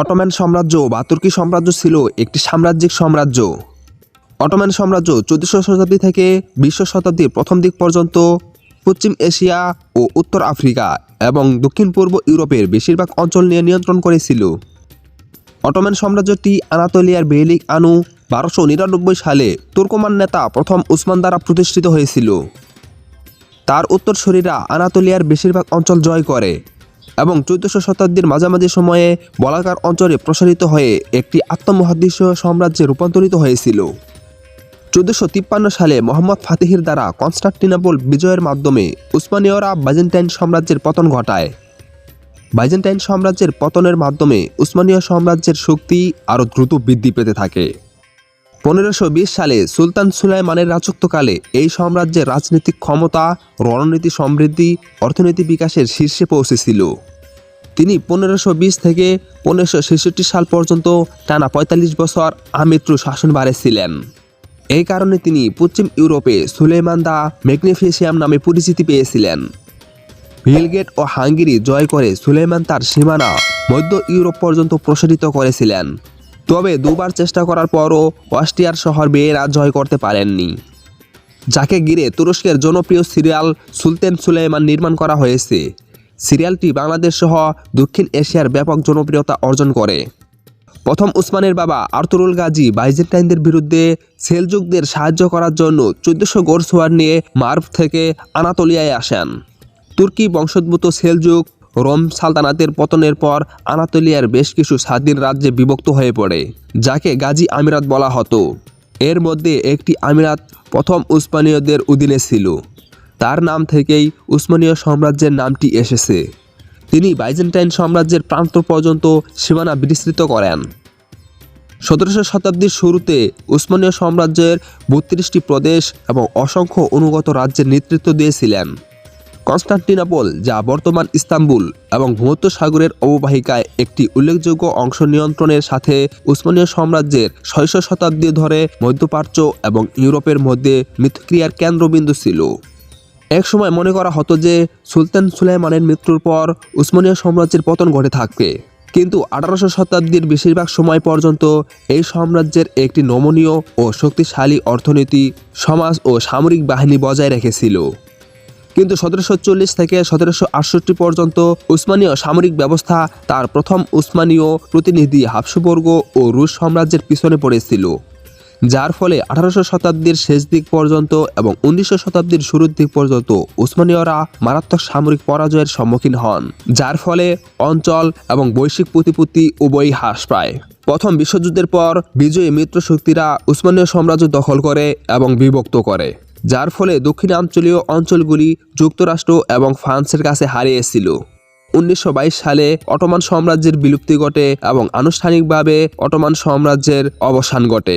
Ottoman সাম্রাজ্য বা তুর্কি সাম্রাজ্য ছিল একটি সাম্রাজ্যিক সাম্রাজ্য। অটোম্যান সাম্রাজ্য চোদ্দশো শতাব্দী থেকে বিশ শতাব্দীর প্রথম দিক পর্যন্ত পশ্চিম এশিয়া ও উত্তর আফ্রিকা এবং দক্ষিণ পূর্ব ইউরোপের বেশিরভাগ অঞ্চল নিয়ে নিয়ন্ত্রণ করেছিল। অটোম্যান সাম্রাজ্যটি আনাতোলিয়ার বেলিক আনু বারোশো নিরানব্বই সালে তুর্কমান নেতা প্রথম উসমান দ্বারা প্রতিষ্ঠিত হয়েছিল। তার উত্তরসূরিরা আনাতোলিয়ার বেশিরভাগ অঞ্চল জয় করে। এবং চৌদ্দশো শতাব্দীর মাঝামাঝি সময়ে বলাকার অঞ্চলে প্রসারিত হয়ে একটি আত্মমহাদেশীয় সাম্রাজ্যে রূপান্তরিত হয়েছিল। চোদ্দশো তিপ্পান্ন সালে মোহাম্মদ ফাতিহির দ্বারা কনস্টান্টিনোপল বিজয়ের মাধ্যমে উসমানীয়রা বাইজেন্টাইন সাম্রাজ্যের পতন ঘটায়। বাইজেন্টাইন সাম্রাজ্যের পতনের মাধ্যমে উসমানীয় সাম্রাজ্যের শক্তি আরও দ্রুত বৃদ্ধি পেতে থাকে। পনেরোশো সালে সুলতান সুলাইমানের রাজত্বকালে এই সাম্রাজ্যের রাজনৈতিক ক্ষমতা, রণনীতি সমৃদ্ধি, অর্থনীতি বিকাশের শীর্ষে পৌঁছেছিল। তিনি পনেরোশো থেকে পনেরোশো সাল পর্যন্ত টানা পঁয়তাল্লিশ বছর আমৃত্যু শাসনভারে ছিলেন। এই কারণে তিনি পশ্চিম ইউরোপে সুলেমান দা ম্যাগনিফিসিয়াম নামে পরিচিতি পেয়েছিলেন। ভিলগেট ও হাঙ্গেরি জয় করে সুলেমান তার সীমানা মধ্য ইউরোপ পর্যন্ত প্রসারিত করেছিলেন। তবে দুবার চেষ্টা করার পরও অস্ট্রিয়ার শহর বেয়েরা জয় করতে পারেননি। যাকে ঘিরে তুরস্কের জনপ্রিয় সিরিয়াল সুলতান সুলেমান নির্মাণ করা হয়েছে। সিরিয়ালটি বাংলাদেশ সহ দক্ষিণ এশিয়ার ব্যাপক জনপ্রিয়তা অর্জন করে। প্রথম উসমানের বাবা আর্তুরুল গাজী বাইজেন্টাইনদের বিরুদ্ধে সেলজুকদের সাহায্য করার জন্য চোদ্দশো গোরসোয়ার নিয়ে মার্ভ থেকে আনাতোলিয়ায় আসেন। তুর্কি বংশোদ্ভূত সেলজুক রোম সালতানাতের পতনের পর আনাতোলিয়ার বেশ কিছু স্বাধীন রাজ্যে বিভক্ত হয়ে পড়ে, যাকে গাজী আমিরাত বলা হতো। এর মধ্যে একটি আমিরাত প্রথম উসমানীয়দের অধীনে ছিল। তার নাম থেকেই উসমানীয় সাম্রাজ্যের নামটি এসেছে। তিনি বাইজেন্টাইন সাম্রাজ্যের প্রান্ত পর্যন্ত সীমানা বিস্তৃত করেন। সতেরোশো শতাব্দীর শুরুতে উসমানীয় সাম্রাজ্যের বত্রিশটি প্রদেশ এবং অসংখ্য অনুগত রাজ্যের নেতৃত্ব দিয়েছিলেন। কনস্টান্টিনোপল, যা বর্তমান ইস্তাম্বুল এবং ভূমধ্যসাগরের অববাহিকায় একটি উল্লেখযোগ্য অংশ নিয়ন্ত্রণের সাথে উসমানীয় সাম্রাজ্যের ছয়শো শতাব্দী ধরে মধ্যপ্রাচ্য এবং ইউরোপের মধ্যে মিথক্রিয়ার কেন্দ্রবিন্দু ছিল। একসময় মনে করা হতো যে সুলতান সুলাইমানের মৃত্যুর পর উসমানীয় সাম্রাজ্যের পতন ঘটে থাকবে। কিন্তু আঠারোশো শতাব্দীর বেশিরভাগ সময় পর্যন্ত এই সাম্রাজ্যের একটি নমনীয় ও শক্তিশালী অর্থনীতি, সমাজ ও সামরিক বাহিনী বজায় রেখেছিল। কিন্তু সতেরোশো চল্লিশ থেকে সতেরোশো আটষট্টি পর্যন্ত উসমানীয় সামরিক ব্যবস্থা তার প্রথম উসমানীয় প্রতিনিধি হাবসবর্গ ও রুশ সাম্রাজ্যের পিছনে পড়েছিল, যার ফলে আঠারোশো শতাব্দীর শেষ দিক পর্যন্ত এবং উনিশশো শতাব্দীর শুরুর দিক পর্যন্ত উসমানীয়রা মারাত্মক সামরিক পরাজয়ের সম্মুখীন হন, যার ফলে অঞ্চল এবং বৈশ্বিক প্রতিপত্তি উভয়ই হ্রাস পায়। প্রথম বিশ্বযুদ্ধের পর বিজয়ী মিত্র শক্তিরা উসমানীয় সাম্রাজ্য দখল করে এবং বিভক্ত করে। যার ফলে দক্ষিণাঞ্চলীয় অঞ্চলগুলি যুক্তরাষ্ট্র এবং ফ্রান্সের কাছে হারিয়েছিল উনিশশো বাইশ সালে অটোমান সাম্রাজ্যের বিলুপ্তি ঘটে এবং আনুষ্ঠানিকভাবে অটোমান সাম্রাজ্যের অবসান ঘটে।